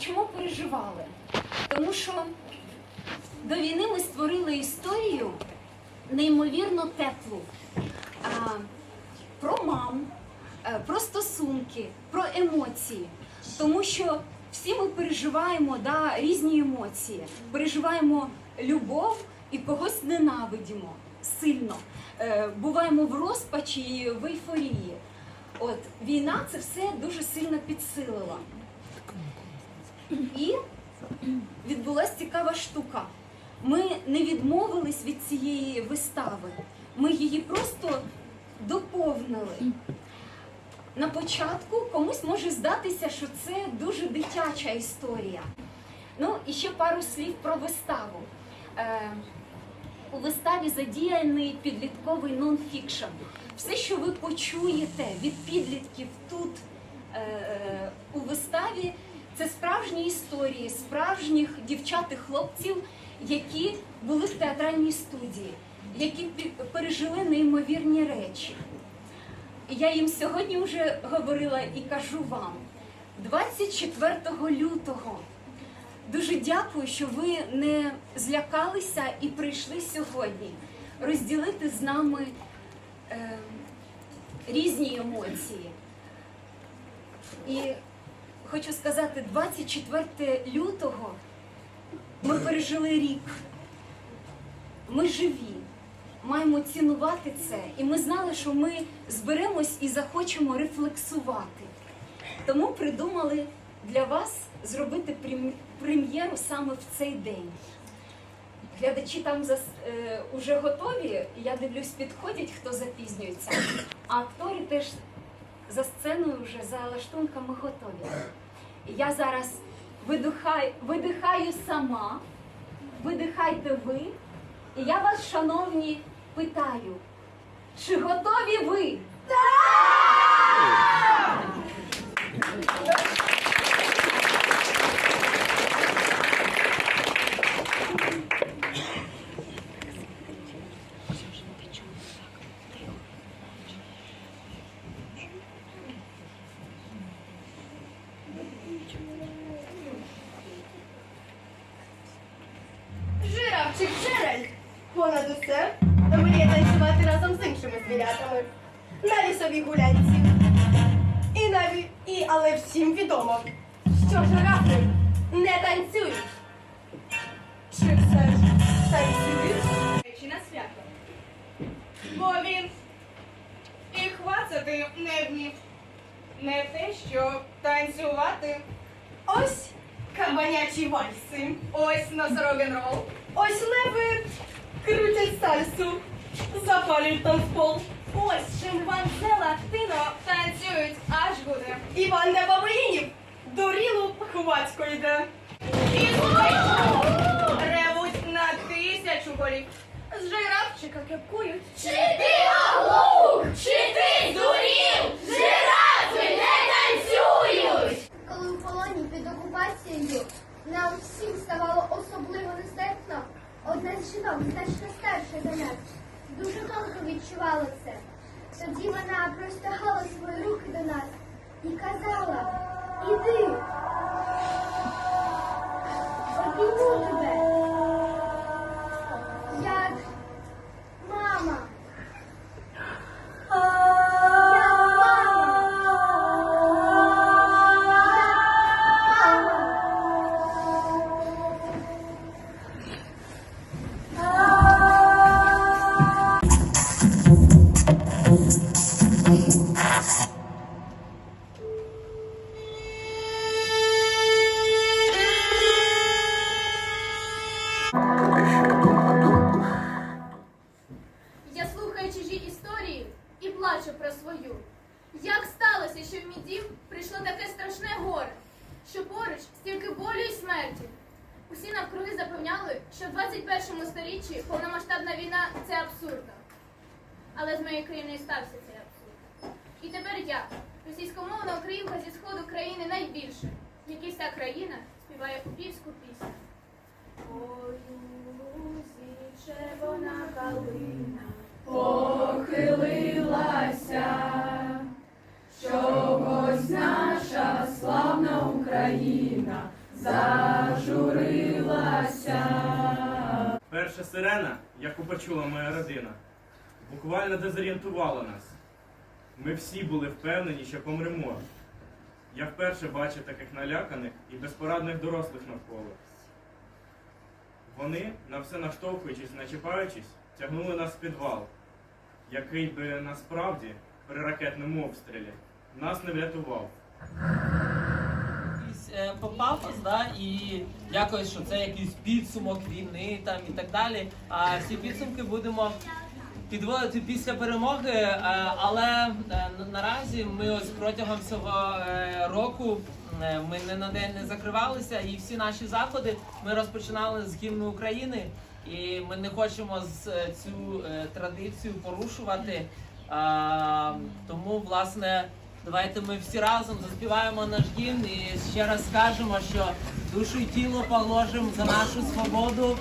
чому переживали? Тому що до війни ми створили історію неймовірно теплу. Про мам, е, про стосунки, про емоції. Тому що всі ми переживаємо да, різні емоції. Переживаємо любов і когось ненавидимо сильно. Е, Буваємо в розпачі і в ейфорії. От війна це все дуже сильно підсилила. І відбулася цікава штука. Ми не відмовились від цієї вистави. Ми її просто доповнили. На початку комусь може здатися, що це дуже дитяча історія. Ну і ще пару слів про виставу. Е, у виставі задіяний підлітковий нонфікшн. Все, що ви почуєте від підлітків тут е, у виставі, це справжні історії справжніх дівчат і хлопців, які були в театральній студії, які пережили неймовірні речі. Я їм сьогодні вже говорила і кажу вам 24 лютого. Дуже дякую, що ви не злякалися і прийшли сьогодні розділити з нами е, різні емоції. І хочу сказати, 24 лютого ми пережили рік. Ми живі, маємо цінувати це. І ми знали, що ми зберемось і захочемо рефлексувати. Тому придумали для вас зробити прем'єру саме в цей день. Глядачі там зас, е, уже готові. Я дивлюсь, підходять, хто запізнюється. А актори теж за сценою вже за лаштунками готові. Я зараз видихаю, видихаю сама, видихайте ви. І я вас, шановні, питаю, чи готові ви? Жирафчик Понад усе мріє танцювати разом з іншими звірятами. На лісовій гулянці. І навіть, і, але всім відомо, що жирафи не танцюють. Чи все ж танцюють? Речі на свято. Бо він і хвацати не вмів. Не те, що танцювати. Ось кабанячі вальси. Ось носорогин рол. Ось леви крутять сальсу. Запалюють танцпол. Ось шимпанзе латино танцюють аж буде. Іван де бабаїнів дорілу хвацько йде. Ревуть на тисячу голів. З жирафчика кепкують. Жінок, значно старша за нас, дуже тонко відчувала це. Тоді вона простягала свої руки до нас і казала: Іди, Я слухаю чужі історії і плачу про свою. Як сталося, що в мій дім прийшло таке страшне горе, що поруч стільки болю і смерті. Усі навкруги запевняли, що в 21 сторіччі повномасштабна війна це абсурдно але з моєю країною стався цей абсурд. І тепер я, російськомовна українка зі сходу країни найбільше, якийсь і країна співає купівську пісню. Ой, лузі, червона калина похилилася, чогось наша славна Україна зажурилася. Перша сирена, яку почула моя родина буквально дезорієнтувала нас. Ми всі були впевнені, що помремо. Я вперше бачив таких наляканих і безпорадних дорослих навколо. Вони, на все наштовхуючись, начіпаючись, тягнули нас в підвал, який би насправді при ракетному обстрілі нас не врятував. е, попав, да, і якось, що це якийсь підсумок війни там і так далі. А всі підсумки будемо підводити після перемоги. Е, але е, наразі ми ось протягом цього е, року. Ми не на день не закривалися, і всі наші заходи ми розпочинали з гімну України, і ми не хочемо цю традицію порушувати. Тому, власне, давайте ми всі разом заспіваємо наш гімн і ще раз скажемо, що душу і тіло положимо за нашу свободу,